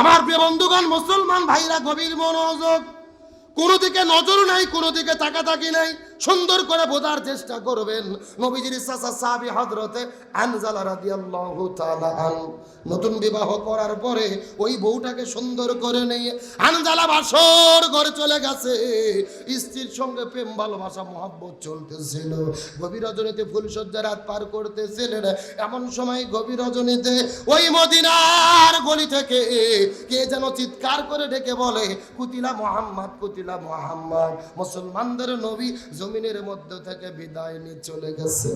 আমার প্রিয় বন্ধুগণ, মুসলমান ভাইরা গভীর মনোযোগ। কোনো দিকে নজর নাই, কোনো দিকে তাকাতাকি নাই। সুন্দর করে বোঝার চেষ্টা করবেন। নবীজির চাচা সাহাবী হযরতে আনজালা তাআলা আন। নতুন বিবাহ করার পরে ওই বউটাকে সুন্দর করে নিয়ে আনজালা বাসর ঘরে চলে গেছে। স্ত্রীর সঙ্গে প্রেম, ভালোবাসা, মহব্বত চলতেছিল। গভীর রজনীতে ফুলসজ্জা রাত পার করতেছিলেন। এমন সময় গভীর রজনীতে ওই মদিনার গলি থেকে কে যেন চিৎকার করে ডেকে বলে, কুতিলা মোহাম্মদ কুতিলা মোহাম্মদ। মুসলমানদের নবী জমিনের মধ্য থেকে বিদায় নিয়ে চলে গেছে।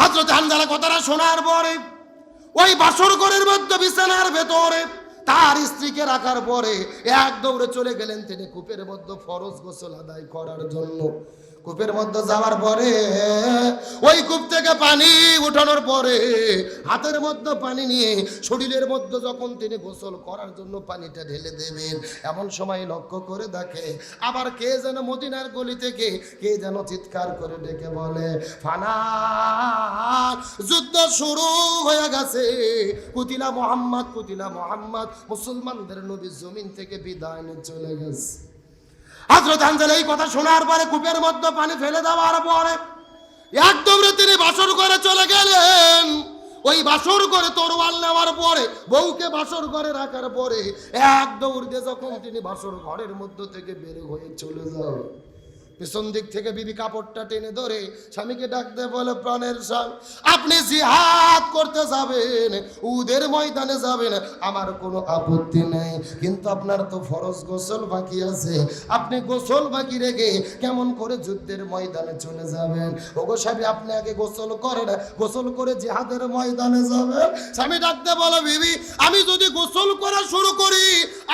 হাজরত হানজালা কথাটা শোনার পরে, ওই বাসর ঘরের মধ্যে বিছানার ভেতরে তার স্ত্রীকে রাখার পরে এক দৌড়ে চলে গেলেন তিনি কূপের মধ্যে ফরজ গোসল আদায় করার জন্য। কূপের মধ্যে যাওয়ার পরে, ওই কূপ থেকে পানি উঠানোর পরে, হাতের মধ্যে পানি নিয়ে শরীরের মধ্যে যখন তিনি গোসল করার জন্য পানিটা ঢেলে দেবেন, এমন সময় লক্ষ্য করে দেখে, আবার কে যেন মদিনার গলি থেকে, কে যেন চিৎকার করে ডেকে বলে, ফানা, যুদ্ধ শুরু হয়ে গেছে। কুতিলা মোহাম্মদ কুতিলা মোহাম্মদ, মুসলমানদের নবী জমিন থেকে বিদায় চলে গেছে। হজরত হানজাল এই কথা শোনার পরে কূপের মধ্যে পানি ফেলে দেওয়ার পরে একদম তিনি বাসর করে চলে গেলেন। ওই বাসর করে তরোয়াল নেওয়ার পরে, বউকে বাসর ঘরে রাখার পরে, এক দৌড় দিয়ে যখন তিনি বাসর ঘরের মধ্য থেকে বের হয়ে চলে যায় পেছন দিক থেকে বিবি কাপড়টা টেনে ধরে স্বামীকে ডাকতে বলে, প্রাণের স্বামী আপনি জিহাদ করতে যাবেন, উদের ময়দানে যাবেন, আমার কোনো আপত্তি নেই। কিন্তু আপনার তো ফরজ গোসল বাকি আছে। আপনি গোসল বাকি রেখে কেমন করে যুদ্ধের ময়দানে চলে যাবেন? ওগো স্বামী, আপনি আগে গোসল করেন, গোসল করে জিহাদের ময়দানে যাবেন। স্বামী ডাকতে বলে, বিবি, আমি যদি গোসল করা শুরু করি,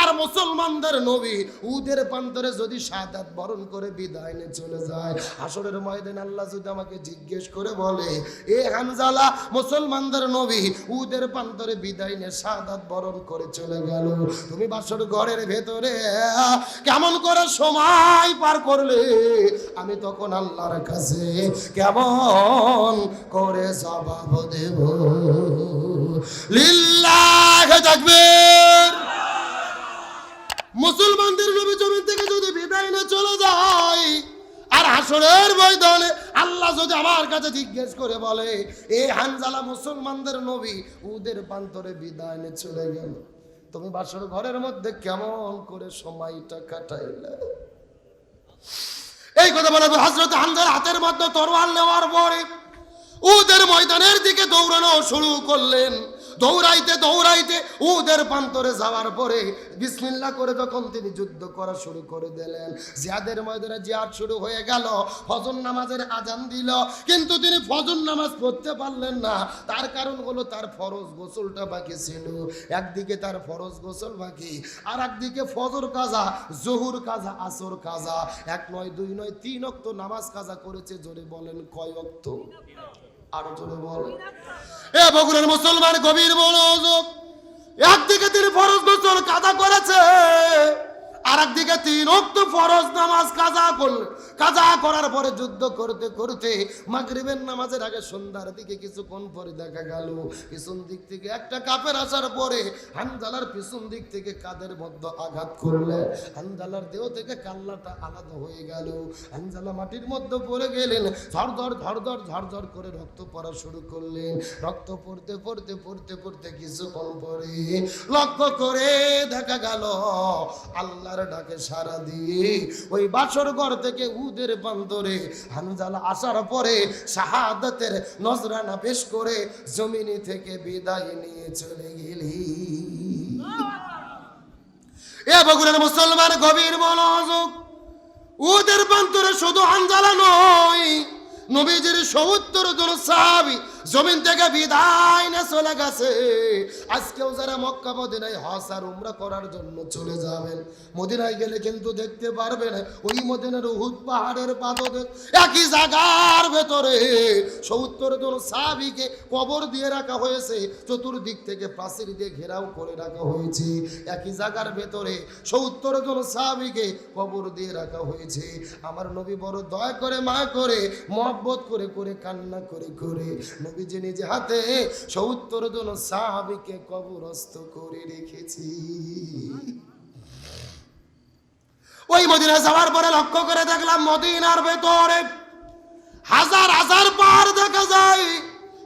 আর মুসলমানদের নবী উদের প্রান্তরে যদি সাদাত বরণ করে বিদায় নিয়ে চলে যায়। আসরের ময়দান আল্লাহ যদি আমাকে জিজ্ঞেস করে বলে, এ হানজালা মুসলমানদের নবী উদের প্রান্তরে বিদায় নিয়ে সাদাত বরণ করে চলে গেল। তুমি বাসর ঘরের ভেতরে কেমন করে সময় পার করলে? আমি তখন আল্লাহর কাছে কেমন করে জবাব দেব? লিল্লাহ তাকবীর! মুসলমানদের নবী জমিন থেকে যদি বিদায় না চলে যায় হাসরের ময়দানে আল্লাহ যদি আমার কাছে জিজ্ঞেস করে বলে, এ হানজালা মুসলমানদের নবী, উদের প্রান্তরে বিদায় নিয়ে চলে গেল। তুমি বাসর ঘরের মধ্যে কেমন করে সময়টা কাটাইলে? এই কথা বলে হজরত হানজার হাতের মধ্যে তরোয়াল নেওয়ার পরে উদের ময়দানের দিকে দৌড়ানো শুরু করলেন। দৌড়াইতে দৌড়াইতে উদের প্রান্তরে যাওয়ার পরে বিসমিল্লা করে যখন তিনি যুদ্ধ করা শুরু করে দিলেন, জিয়াদের ময়দানে জিয়াদ শুরু হয়ে গেল, ফজর নামাজের আজান দিল, কিন্তু তিনি ফজর নামাজ পড়তে পারলেন না। তার কারণ হলো তার ফরজ গোসলটা বাকি ছিল। একদিকে তার ফরজ গোসল বাকি আর একদিকে ফজর কাজা, জহুর কাজা, আসর কাজা। এক নয়, দুই নয়, তিন অক্ত নামাজ কাজা করেছে জোরে বলেন কয় অক্ত? আরও জোরে বল। এ বগুড়ার মুসলমান গভীর মনোযোগ। একদিকে তিনি ফরজ গোসল কাদা করেছে আর একদিকে তিন অক্ত ফরজ নামাজ কাজা কাজা করার পরে যুদ্ধ করতে করতে মাগরিবের নামাজের আগে সন্ধ্যার দিকে কিছুক্ষণ পরে দেখা গেল, পিছন দিক থেকে একটা কাপের আসার পরে হানজালার পিছন দিক থেকে কাদের আঘাত করলে হানজালার দেহ থেকে কাল্লাটা আলাদা হয়ে গেল। হানজালা মাটির মধ্যে পড়ে গেলেন ঝড় ঝড় ঝড় করে রক্ত পড়া শুরু করলেন। রক্ত পড়তে পড়তে পড়তে পড়তে কিছুক্ষণ পরে লক্ষ্য করে দেখা গেল আল্লাহর ডাকে সারা দিয়ে ওই বাসর ঘর থেকে উদের বান্দরে হানজালা আসার পরে শাহাদাতের নজরানা পেশ করে জমিনি থেকে বিদায় নিয়ে চলে গেলি। এ বগুড়ার মুসলমান গভীর মনোযোগ, উদের প্রান্তরে শুধু হানজালা নয়, নবীজির সত্তর জন সাহাবি জমিন থেকে বিদায় চলে গেছে। আজকেও যারা মক্কা, মদিনায় হজ আর উমরা করার জন্য চলে যাবেন। মদিনায় গেলে কিন্তু দেখতে পারবেন, ওই মদিনার উহুদ পাহাড়ের পাদদেশ একই জায়গার ভেতরে। সত্তর জন সাহাবিকে কবর দিয়ে রাখা হয়েছে, চতুর্দিক থেকে প্রাচীর দিয়ে ঘেরাও করে রাখা হয়েছে। একই জায়গার ভেতরে সত্তর জন সাহাবিকে কবর দিয়ে রাখা হয়েছে। আমার নবী বড় দয়া করে মা করে, মহব্বত করে করে, কান্না করে করে নবীজি নিজে হাতে সত্তর জন সাহাবিকে কবরস্থ করে রেখেছি। ওই মদিনা যাওয়ার পরে লক্ষ্য করে দেখলাম মদিনার ভেতরে হাজার হাজার পাহাড় দেখা যায়।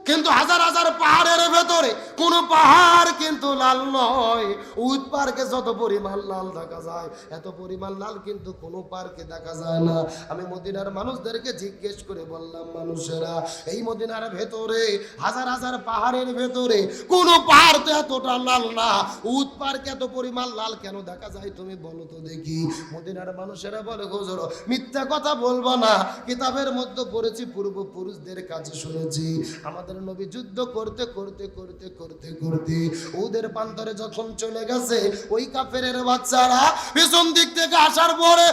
কিন্তু হাজার হাজার পাহাড়ের ভেতরে কোন পাহাড় কিন্তু লাল নয়। উদ পার্কে যত পরিমাণ লাল দেখা যায়, এত পরিমাণ লাল কিন্তু কোনো পার্কে দেখা যায় না। আমি মদিনার মানুষদেরকে জিজ্ঞেস করে বললাম, মানুষেরা, এই মদিনার ভেতরে, হাজার হাজার পাহাড়ের ভেতরে কোন পাহাড় তো এতটা লাল না? উদ পার্কে এত পরিমাণ লাল কেন দেখা যায় তুমি বলো তো দেখি। মদিনার মানুষেরা বলে, হুজুর, মিথ্যা কথা বলব না। কিতাবের মধ্যে পড়েছি, পূর্বপুরুষদের কাছে শুনেছি। আমাদের নবী যুদ্ধ করতে করতে করতে করতে করতে করতে ওদের প্রান্তরে যখন চলে গেছে, ওই কাফের বাচ্চারা পেছন দিক থেকে আসার পরে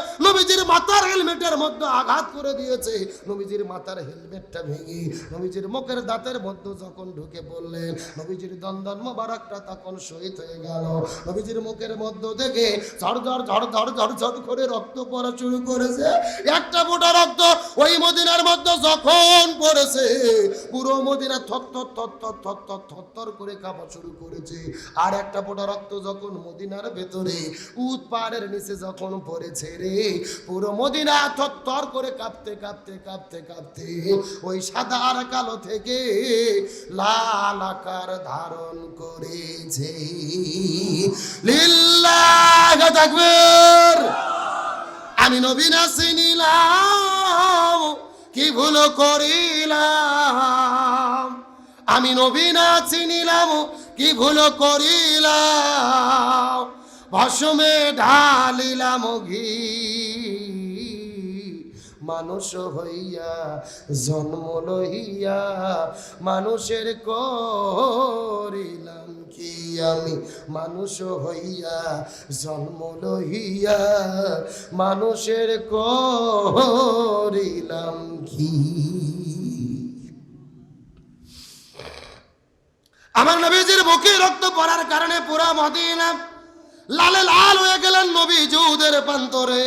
মাথার হেলমেটের মধ্যে আঘাত করে দিয়েছে। নবীজির মাথার হেলমেটটা ভেঙে নবীজির মুখের দাঁতের মধ্যে যখন ঢুকে পড়লেন, নবীজির দন্দন মোবারকটা তখন শহীদ হয়ে গেল। নবীজির মুখের মধ্য থেকে ঝড় ঝড় ঝড় করে রক্ত পড়া শুরু করেছে। একটা ফোটা রক্ত ওই মদিনার মধ্যে যখন পড়েছে, পুরো মদিনা থত্তর থত্তর থত্তর থত্তর করে কাঁপা শুরু করেছে। আর একটা ফোটা রক্ত যখন মদিনার ভেতরে উৎপাড়ের নিচে যখন পড়েছে রে, পুরো মদিনা থর করে কাঁপতে কাঁপতে কাঁপতে কাঁপতে ওই সাদা আর কালো থেকে লাল আকার ধারণ করেছে। লিল্লাহ তাকবীর। আমি নবীন চিনিলাম কি ভুল করিলাম? আমি নবীন চিনিলাম কি ভুল করিলাম? ভসমে ঢালিলাম ঘি মানুষ হইয়া, জন্ম লইয়া, মানুষের করিলাম কি আমি? মানুষ হইয়া, জন্ম লইয়া, মানুষের করিলাম কি? আমার নবীজির বুকে রক্ত পড়ার কারণে পুরা মদিনা লালে লাল হয়ে গেলেন নবী যুদের প্রান্তরে।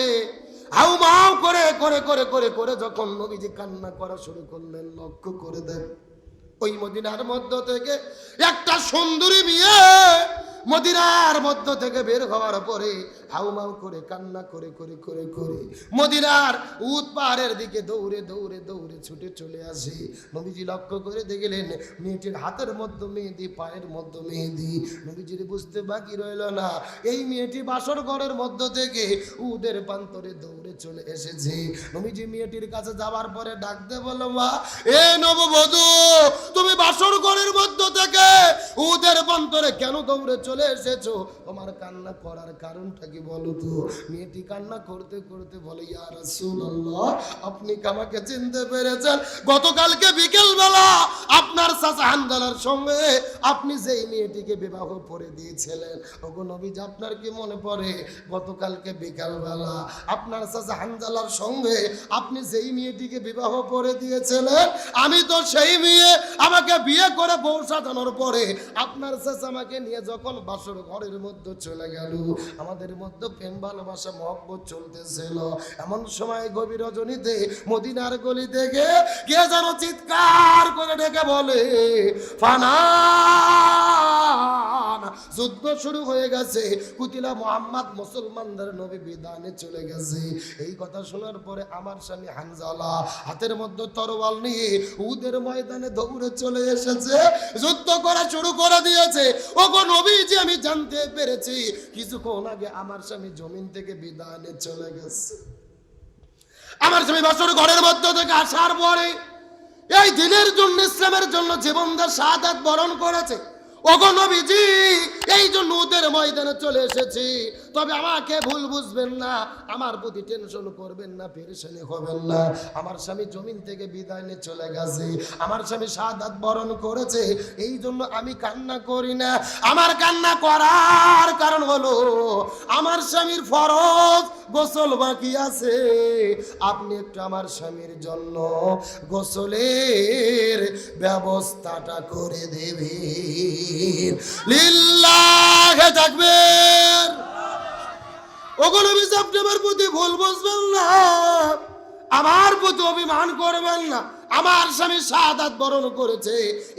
হাউ মাউ করে করে করে করে করে যখন নবীজি কান্না করা শুরু করলেন, লক্ষ্য করে দেন, ওই মদিনার মধ্য থেকে একটা সুন্দরী মেয়ে মদিনার মধ্য থেকে বের হওয়ার পরে হাউমাউ করে কান্না করে করে করে করে মদিনার উত পাহাড়ের দিকে দৌড়ে দৌড়ে দৌড়ে ছুটে চলে আসে। নবীজি লক্ষ্য করে দেখলেন মেয়েটির হাতের মধ্যে মেহেদি, পায়ের মধ্যে মেহেদি। নবীজির বুঝতে বাকি রইল না। এই মেয়েটি বাসর ঘরের মধ্য থেকে উদের প্রান্তরে দৌড়ে চলে এসেছে। নবীজি মেয়েটির কাছে যাওয়ার পরে ডাকতে বলল, মা, এ নববধূ, তুমি বাসর ঘরের মধ্য থেকে উদের প্রান্তরে কেন দৌড়ে চলে এসেছ? তোমার কান্না করার কারণটা কি বলো তো? মেয়েটি কান্না করতে করতে বলে, ইয়া রাসূলুল্লাহ, আপনি আমাকে চিনতে পেরেছেন? গতকালকে বিকেল বেলা আপনার চাচা হানজালার সঙ্গে আপনি যেই মেয়েটিকে বিবাহ করে দিয়েছিলেন, ওগো নবীজ, আপনার কি মনে পড়ে? গতকালকে বিকাল বেলা আপনার চাচা হানজালার সঙ্গে আপনি যেই মেয়েটিকে বিবাহ করে দিয়েছিলেন, আমি তো সেই মেয়ে, আমাকে বিয়ে করে বউ সাজানোর পরে আপনার চাচা আমাকে নিয়ে যখন বাসর ঘরের মধ্যে চলে গেল। আমাদের মধ্যে প্রেম, ভালোবাসা, মহব্বত চলতেছিল। এমন সময় গভীর রজনীতে মদিনার গলি থেকে কে যেন চিৎকার করে ডেকে বলে ফানান যুদ্ধ শুরু হয়ে গেছে। কুতিলা মোহাম্মদ মুসলমানদের নবী বিধানে চলে গেছে। এই কথা শোনার পরে আমার স্বামী হানজালা হাতের মধ্যে তরোয়াল নিয়ে উদের ময়দানে দৌড়ে চলে এসেছে। যুদ্ধ করা শুরু করে দিয়েছে। ও গো নবীজি, আমি জানতে পেরেছি, কিছুক্ষণ আগে আমার স্বামী জমিন থেকে বিধানে চলে গেছে। আমার স্বামী বছর ঘরের মধ্যে থেকে আসার পরে এই দিনের জন্য, ইসলামের জন্য জীবনদার সাদাত বরণ করেছে। ওগো নবীজি, এই জন্য ওদের ময়দানে চলে এসেছি। তবে আমাকে ভুল বুঝবেন না, আমার প্রতি টেনশন করবেন না, পেরেশানি হবেন না। আমার স্বামী জমিন থেকে বিদায় নিয়ে চলে গেছে। আমার স্বামী সাদাত বরণ করেছে। এই জন্য আমি কান্না করি না। আমার কান্না করার কারণ হলো, আমার স্বামীর ফরজ গোসল বাকি আছে। আপনি একটু আমার স্বামীর জন্য গোসলের ব্যবস্থাটা করে দেবেন। লিল্লাহ থাকবেন ওগুলো প্রতি ভুল বুঝবেন না। আমার প্রতি অভিমান করবেন না। আমার স্বামী শাহাদাত বরণ করেছে।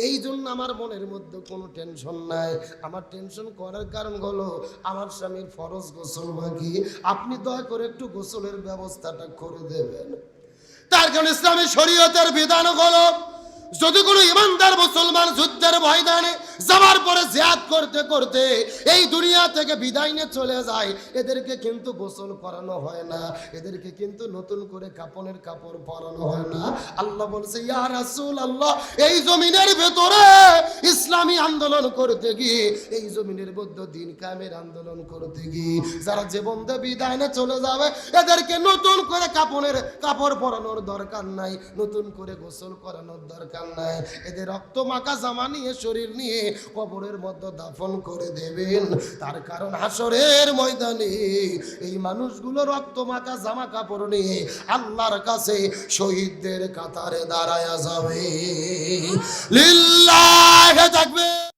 এই জন্য আমার মনের মধ্যে কোনো টেনশন নাই। আমার টেনশন করার কারণ হলো, আমার স্বামীর ফরজ গোসল বাকি। আপনি দয়া করে একটু গোসলের ব্যবস্থাটা করে দেবেন। তার কারণ ইসলামী শরীয়তের বিধান হলো যদি কোনো ইমানদার মুসলমান যুদ্ধের ময়দানে যাওয়ার পরে জিয়াদ করতে করতে এই দুনিয়া থেকে বিদায় নিয়ে চলে যায়, এদেরকে কিন্তু গোসল করানো হয় না। এদেরকে কিন্তু নতুন করে কাপনের কাপড় পরানো হয় না। আল্লাহ বলছে, ইয়া রাসূল আল্লাহ এই জমিনের ভেতরে ইসলামী আন্দোলন করতে গিয়ে, এই জমিনের মধ্যে দিন কায়েমের আন্দোলন করতে গিয়ে, যারা জীবন দিয়ে বিদায় নিয়ে চলে যাবে, এদেরকে নতুন করে কাপড়ের কাপড় পরানোর দরকার নাই, নতুন করে গোসল করানোর দরকার নাই। এদের রক্ত মাখা জামা নিয়ে শরীর নিয়ে কবরের মধ্যে দাফন করে দেবেন। তার কারণ হাসরের ময়দানে এই মানুষগুলো রক্ত মাখা জামা কাপড় নিয়ে আল্লাহর কাছে শহীদদের কাতারে দাঁড়ায়া যাবে। লিল্লাহ থাকবে